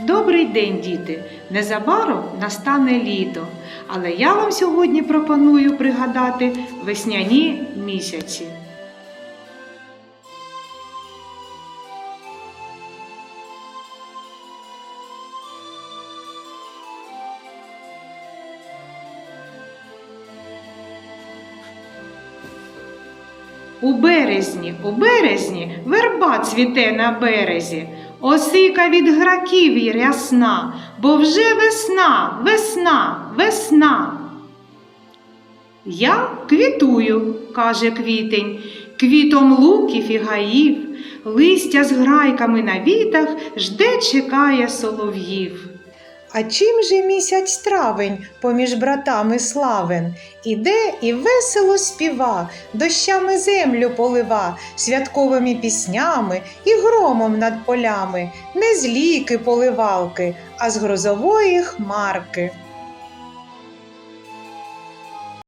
Добрий день, діти! Незабаром настане літо, але я вам сьогодні пропоную пригадати весняні місяці. У березні, у березні верба цвіте на березі, осика від граків і рясна, бо вже весна, весна, весна. Я квітую, каже квітень, квітом луків і гаїв, листя з грайками на вітах жде чекає солов'їв. А чим же місяць травень поміж братами славен? Іде і весело співа, дощами землю полива, святковими піснями і громом над полями, не з ліки поливалки, а з грозової хмарки.